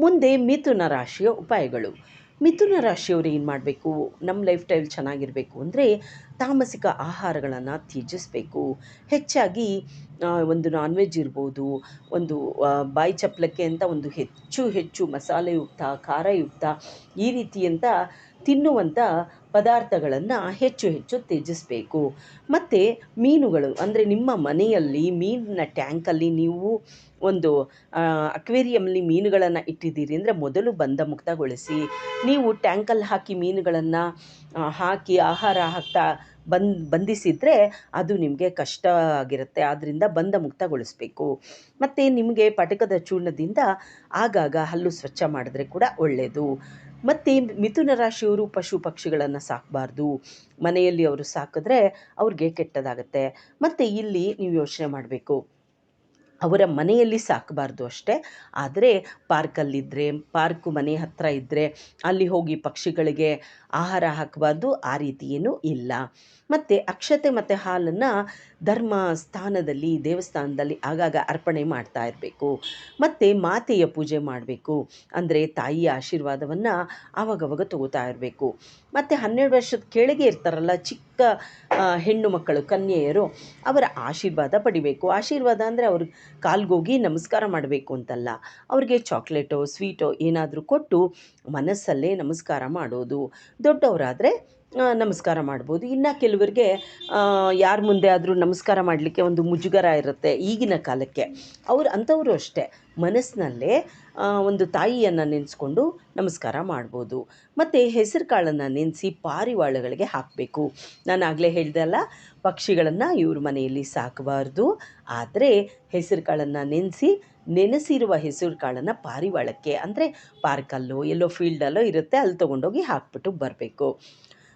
ಮುಂದೆ ಮಿಥುನ ರಾಶಿಯ ಉಪಾಯಗಳು. ಮಿಥುನ ರಾಶಿಯವರು ಏನು ಮಾಡಬೇಕು? ನಮ್ಮ ಲೈಫ್ ಸ್ಟೈಲ್ ಚೆನ್ನಾಗಿರಬೇಕು ಅಂದರೆ ತಾಮಸಿಕ ಆಹಾರಗಳನ್ನು ತ್ಯಜಿಸಬೇಕು. ಹೆಚ್ಚಾಗಿ ಒಂದು ನಾನ್ ವೆಜ್ ಇರ್ಬೋದು, ಒಂದು ಬಾಯಿ ಚಪ್ಪಲಕ್ಕೆ ಅಂತ ಒಂದು ಹೆಚ್ಚು ಹೆಚ್ಚು ಮಸಾಲೆಯುಕ್ತ, ಖಾರಯುಕ್ತ ಈ ರೀತಿಯಂಥ ತಿನ್ನುವಂಥ ಪದಾರ್ಥಗಳನ್ನು ಹೆಚ್ಚು ಹೆಚ್ಚು ತ್ಯಜಿಸಬೇಕು. ಮತ್ತು ಮೀನುಗಳು, ಅಂದರೆ ನಿಮ್ಮ ಮನೆಯಲ್ಲಿ ಮೀನಿನ ಟ್ಯಾಂಕಲ್ಲಿ ನೀವು ಒಂದು ಅಕ್ವೇರಿಯಮ್ಲಿ ಮೀನುಗಳನ್ನು ಇಟ್ಟಿದ್ದೀರಿ ಅಂದರೆ ಮೊದಲು ಬಂಧ ಮುಕ್ತಗೊಳಿಸಿ ನೀವು ಟ್ಯಾಂಕಲ್ಲಿ ಹಾಕಿ ಮೀನುಗಳನ್ನು ಹಾಕಿ ಆಹಾರ ಹಾಕ್ತಾ ಬಂದ್, ಬಂಧಿಸಿದರೆ ಅದು ನಿಮಗೆ ಕಷ್ಟ ಆಗಿರುತ್ತೆ. ಆದ್ದರಿಂದ ಬಂಧ ಮುಕ್ತಗೊಳಿಸಬೇಕು ಮತ್ತು ನಿಮಗೆ ಪಟಕದ ಚೂರ್ಣದಿಂದ ಆಗಾಗ ಹಲ್ಲು ಸ್ವಚ್ಛ ಮಾಡಿದ್ರೆ ಕೂಡ ಒಳ್ಳೆಯದು ಮತ್ತು ಮಿಥುನ ರಾಶಿಯವರು ಪಶು ಪಕ್ಷಿಗಳನ್ನು ಸಾಕಬಾರ್ದು. ಮನೆಯಲ್ಲಿ ಅವರು ಸಾಕಿದ್ರೆ ಅವ್ರಿಗೆ ಕೆಟ್ಟದಾಗುತ್ತೆ. ಮತ್ತು ಇಲ್ಲಿ ನೀವು ಯೋಚನೆ ಮಾಡಬೇಕು. ಅವರ ಮನೆಯಲ್ಲಿ ಸಾಕಬಾರ್ದು ಅಷ್ಟೇ. ಆದರೆ ಪಾರ್ಕಲ್ಲಿದ್ದರೆ ಪಾರ್ಕು ಮನೆ ಹತ್ತಿರ ಇದ್ದರೆ ಅಲ್ಲಿ ಹೋಗಿ ಪಕ್ಷಿಗಳಿಗೆ ಆಹಾರ ಹಾಕಬಾರ್ದು, ಆ ರೀತಿ ಏನೂ ಇಲ್ಲ. ಮತ್ತು ಅಕ್ಷತೆ ಮತ್ತು ಹಾಲನ್ನು ಧರ್ಮ ಸ್ಥಾನದಲ್ಲಿ, ದೇವಸ್ಥಾನದಲ್ಲಿ ಆಗಾಗ ಅರ್ಪಣೆ ಮಾಡ್ತಾ ಇರಬೇಕು. ಮತ್ತು ಮಾತೆಯ ಪೂಜೆ ಮಾಡಬೇಕು. ಅಂದರೆ ತಾಯಿಯ ಆಶೀರ್ವಾದವನ್ನು ಆವಾಗವಾಗ ತಗೋತಾ ಇರಬೇಕು. ಮತ್ತು ಹನ್ನೆರಡು ವರ್ಷದ ಕೆಳಗೆ ಇರ್ತಾರಲ್ಲ ಚಿಕ್ಕ ಹೆಣ್ಣು ಮಕ್ಕಳು, ಕನ್ಯೆಯರು, ಅವರ ಆಶೀರ್ವಾದ ಪಡಿಬೇಕು. ಆಶೀರ್ವಾದ ಅಂದರೆ ಅವ್ರ ಕಾಲ್ಗೋಗಿ ನಮಸ್ಕಾರ ಮಾಡಬೇಕು ಅಂತಲ್ಲ. ಅವ್ರಿಗೆ ಚಾಕ್ಲೇಟೋ ಸ್ವೀಟೋ ಏನಾದರೂ ಕೊಟ್ಟು ಮನಸ್ಸಲ್ಲೇ ನಮಸ್ಕಾರ ಮಾಡೋದು. ದೊಡ್ಡವರಾದರೆ ನಮಸ್ಕಾರ ಮಾಡ್ಬೋದು. ಇನ್ನು ಕೆಲವರಿಗೆ ಯಾರ ಮುಂದೆ ಆದರೂ ನಮಸ್ಕಾರ ಮಾಡಲಿಕ್ಕೆ ಒಂದು ಮುಜುಗರ ಇರುತ್ತೆ ಈಗಿನ ಕಾಲಕ್ಕೆ. ಅವ್ರು ಅಂಥವರು ಅಷ್ಟೇ. ಮನಸ್ಸಿನಲ್ಲೇ ಒಂದು ತಾಯಿಯನ್ನು ನೆನೆಸ್ಕೊಂಡು ನಮಸ್ಕಾರ ಮಾಡ್ಬೋದು. ಮತ್ತು ಹೆಸರು ಕಾಳನ್ನು ನೆನೆಸಿ ಪಾರಿವಾಳಗಳಿಗೆ ಹಾಕಬೇಕು. ನಾನು ಆಗಲೇ ಹೇಳಿದೆ ಅಲ್ಲ, ಪಕ್ಷಿಗಳನ್ನು ಇವ್ರ ಮನೆಯಲ್ಲಿ ಸಾಕಬಾರ್ದು. ಆದರೆ ಹೆಸರು ಕಾಳನ್ನು ನೆನೆಸಿ, ನೆನೆಸಿರುವ ಹೆಸರು ಕಾಳನ್ನು ಪಾರಿವಾಳಕ್ಕೆ, ಅಂದರೆ ಪಾರ್ಕಲ್ಲೋ, ಎಲ್ಲೋ ಫೀಲ್ಡಲ್ಲೋ ಇರುತ್ತೆ ಅಲ್ಲಿ ತೊಗೊಂಡೋಗಿ ಹಾಕ್ಬಿಟ್ಟು ಬರಬೇಕು.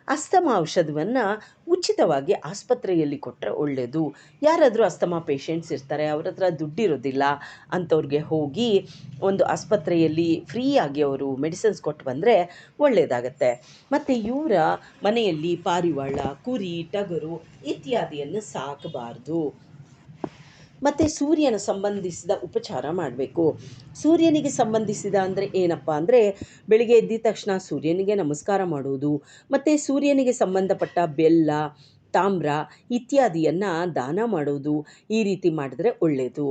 ಅಸ್ತಮ ಔಷಧವನ್ನು ಉಚಿತವಾಗಿ ಆಸ್ಪತ್ರೆಯಲ್ಲಿ ಕೊಟ್ಟರೆ ಒಳ್ಳೆಯದು ಯಾರಾದರೂ ಅಸ್ತಮ ಪೇಷಂಟ್ಸ್ ಇರ್ತಾರೆ, ಅವ್ರ ಹತ್ರ ದುಡ್ಡಿರೋದಿಲ್ಲ ಅಂಥವ್ರಿಗೆ ಹೋಗಿ ಒಂದು ಆಸ್ಪತ್ರೆಯಲ್ಲಿ ಫ್ರೀಯಾಗಿ ಅವರು ಮೆಡಿಸಿನ್ಸ್ ಕೊಟ್ಟು ಬಂದರೆ ಒಳ್ಳೆಯದಾಗತ್ತೆ ಮತ್ತು ಇವರ ಮನೆಯಲ್ಲಿ ಪಾರಿವಾಳ, ಕುರಿ, ಟಗರು ಇತ್ಯಾದಿಯನ್ನು ಸಾಕಬಾರ್ದು. ಮತ್ತು ಸೂರ್ಯನ ಸಂಬಂಧಿಸಿದ ಉಪಚಾರ ಮಾಡಬೇಕು. ಸೂರ್ಯನಿಗೆ ಸಂಬಂಧಿಸಿದ ಅಂದರೆ ಏನಪ್ಪ ಅಂದರೆ ಬೆಳಿಗ್ಗೆ ಎದ್ದಿದ ತಕ್ಷಣ ಸೂರ್ಯನಿಗೆ ನಮಸ್ಕಾರ ಮಾಡುವುದು ಮತ್ತು ಸೂರ್ಯನಿಗೆ ಸಂಬಂಧಪಟ್ಟ ಬೆಲ್ಲ, ತಾಮ್ರ ಇತ್ಯಾದಿಯನ್ನು ದಾನ ಮಾಡೋದು, ಈ ರೀತಿ ಮಾಡಿದ್ರೆ ಒಳ್ಳೆಯದು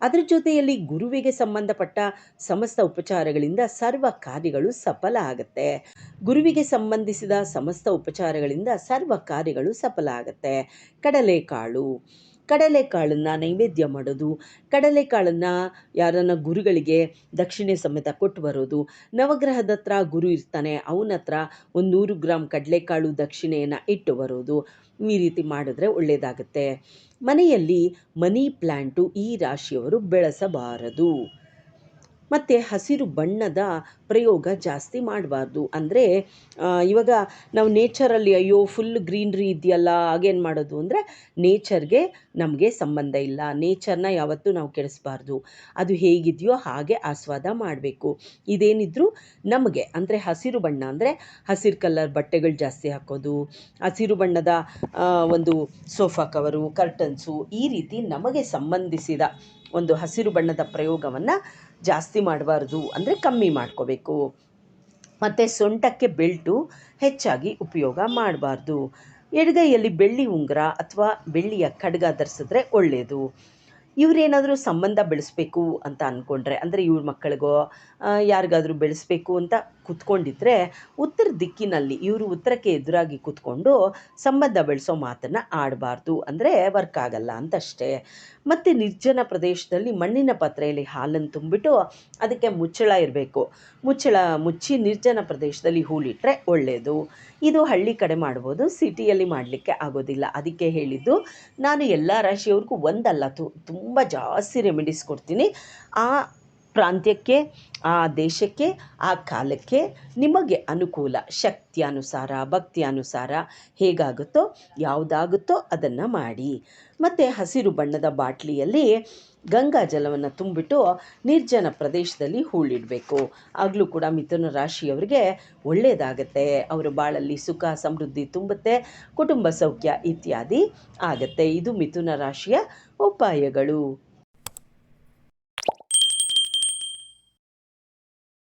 ಅದರ ಜೊತೆಯಲ್ಲಿ ಗುರುವಿಗೆ ಸಂಬಂಧಪಟ್ಟ ಸಮಸ್ತ ಉಪಚಾರಗಳಿಂದ ಸರ್ವ ಕಾರ್ಯಗಳು ಸಫಲ ಆಗುತ್ತೆ. ಗುರುವಿಗೆ ಸಂಬಂಧಿಸಿದ ಸಮಸ್ತ ಉಪಚಾರಗಳಿಂದ ಸರ್ವ ಕಾರ್ಯಗಳು ಸಫಲ ಆಗುತ್ತೆ. ಕಡಲೆಕಾಳು ಕಡಲೆಕಾಳನ್ನು ನೈವೇದ್ಯ ಮಾಡೋದು, ಕಡಲೆಕಾಳನ್ನು ಯಾರನ್ನ ಗುರುಗಳಿಗೆ ದಕ್ಷಿಣೆ ಸಮೇತ ಕೊಟ್ಟು ಬರೋದು. ನವಗ್ರಹದ ಹತ್ರ ಗುರು ಇರ್ತಾನೆ, ಅವನ ಹತ್ರ ಒಂದು ನೂರು ಗ್ರಾಮ್ ಕಡಲೆಕಾಳು ದಕ್ಷಿಣೆಯನ್ನು ಇಟ್ಟು ಬರೋದು. ಈ ರೀತಿ ಮಾಡಿದ್ರೆ ಒಳ್ಳೆಯದಾಗುತ್ತೆ ಮನೆಯಲ್ಲಿ ಮನಿ ಪ್ಲ್ಯಾಂಟು ಈ ರಾಶಿಯವರು ಬೆಳೆಸಬಾರದು. ಮತ್ತು ಹಸಿರು ಬಣ್ಣದ ಪ್ರಯೋಗ ಜಾಸ್ತಿ ಮಾಡಬಾರ್ದು. ಅಂದರೆ ಇವಾಗ ನಾವು ನೇಚರಲ್ಲಿ ಅಯ್ಯೋ ಫುಲ್ ಗ್ರೀನ್ರಿ ಇದೆಯಲ್ಲ ಆಗೇನು ಮಾಡೋದು? ಅಂದರೆ ನೇಚರ್ಗೆ ನಮಗೆ ಸಂಬಂಧ ಇಲ್ಲ. ನೇಚರ್ನ ಯಾವತ್ತೂ ನಾವು ಕೆಡಿಸ್ಬಾರ್ದು. ಅದು ಹೇಗಿದೆಯೋ ಹಾಗೆ ಆಸ್ವಾದ ಮಾಡಬೇಕು. ಇದೇನಿದ್ರು ನಮಗೆ, ಅಂದರೆ ಹಸಿರು ಬಣ್ಣ, ಅಂದರೆ ಹಸಿರು ಕಲರ್ ಬಟ್ಟೆಗಳು ಜಾಸ್ತಿ ಹಾಕೋದು, ಹಸಿರು ಬಣ್ಣದ ಒಂದು ಸೋಫಾ ಕವರು ಕರ್ಟನ್ಸು ಈ ರೀತಿ ನಮಗೆ ಸಂಬಂಧಿಸಿದ ಒಂದು ಹಸಿರು ಬಣ್ಣದ ಪ್ರಯೋಗವನ್ನು ಜಾಸ್ತಿ ಮಾಡಬಾರ್ದು ಅಂದರೆ ಕಮ್ಮಿ ಮಾಡ್ಕೋಬೇಕು. ಮತ್ತು ಸೊಂಟಕ್ಕೆ ಬೆಲ್ಟು ಹೆಚ್ಚಾಗಿ ಉಪಯೋಗ ಮಾಡಬಾರ್ದು. ಎಡಗೈಯಲ್ಲಿ ಬೆಳ್ಳಿ ಉಂಗುರ ಅಥವಾ ಬೆಳ್ಳಿಯ ಖಡ್ಗ ಧರಿಸಿದ್ರೆ ಒಳ್ಳೆಯದು ಇವರೇನಾದರೂ ಸಂಬಂಧ ಬೆಳೆಸ್ಬೇಕು ಅಂತ ಅಂದ್ಕೊಂಡ್ರೆ ಅಂದರೆ ಇವ್ರ ಮಕ್ಕಳಿಗೋ ಯಾರಿಗಾದರೂ ಬೆಳೆಸ್ಬೇಕು ಅಂತ ಕೂತ್ಕೊಂಡಿದ್ರೆ ಉತ್ತರ ದಿಕ್ಕಿನಲ್ಲಿ ಇವರು ಉತ್ತರಕ್ಕೆ ಎದುರಾಗಿ ಕೂತ್ಕೊಂಡು ಸಂಬಂಧ ಬೆಳೆಸೋ ಮಾತನ್ನು ಆಡಬಾರ್ದು. ಅಂದರೆ ವರ್ಕ್ ಆಗಲ್ಲ ಅಂತಷ್ಟೇ. ಮತ್ತು ನಿರ್ಜನ ಪ್ರದೇಶದಲ್ಲಿ ಮಣ್ಣಿನ ಪಾತ್ರೆಯಲ್ಲಿ ಹಾಲನ್ನು ತುಂಬಿಟ್ಟು ಅದಕ್ಕೆ ಮುಚ್ಚಳ ಇರಬೇಕು. ಮುಚ್ಚಳ ಮುಚ್ಚಿ ನಿರ್ಜನ ಪ್ರದೇಶದಲ್ಲಿ ಹೂಳಿಟ್ರೆ ಒಳ್ಳೆಯದು ಇದು ಹಳ್ಳಿ ಕಡೆ ಮಾಡ್ಬೋದು, ಸಿಟಿಯಲ್ಲಿ ಮಾಡಲಿಕ್ಕೆ ಆಗೋದಿಲ್ಲ. ಅದಕ್ಕೆ ಹೇಳಿದ್ದು, ನಾನು ಎಲ್ಲ ರಾಶಿಯವ್ರಿಗೂ ಒಂದಲ್ಲ, ತು, ತುಂಬ ಜಾಸ್ತಿ ರೆಮಿಡೀಸ್ ಕೊಡ್ತೀನಿ. ಆ ಪ್ರಾಂತ್ಯಕ್ಕೆ ಆ ದೇಶಕ್ಕೆ, ಆ ಕಾಲಕ್ಕೆ ನಿಮಗೆ ಅನುಕೂಲ, ಶಕ್ತಿಯನುಸಾರ, ಭಕ್ತಿಯನುಸಾರ ಹೇಗಾಗುತ್ತೋ, ಯಾವುದಾಗುತ್ತೋ ಅದನ್ನು ಮಾಡಿ. ಮತ್ತು ಹಸಿರು ಬಣ್ಣದ ಬಾಟ್ಲಿಯಲ್ಲಿ ಗಂಗಾ ಜಲವನ್ನು ತುಂಬಿಟ್ಟು ನಿರ್ಜನ ಪ್ರದೇಶದಲ್ಲಿ ಹೂಳಿಡಬೇಕು. ಆಗಲೂ ಕೂಡ ಮಿಥುನ ರಾಶಿಯವರಿಗೆ ಒಳ್ಳೆಯದಾಗತ್ತೆ ಅವರ ಬಾಳಲ್ಲಿ ಸುಖ, ಸಮೃದ್ಧಿ ತುಂಬುತ್ತೆ, ಕುಟುಂಬ ಸೌಖ್ಯ ಇತ್ಯಾದಿ ಆಗತ್ತೆ. ಇದು ಮಿಥುನ ರಾಶಿಯ ಉಪಾಯಗಳು.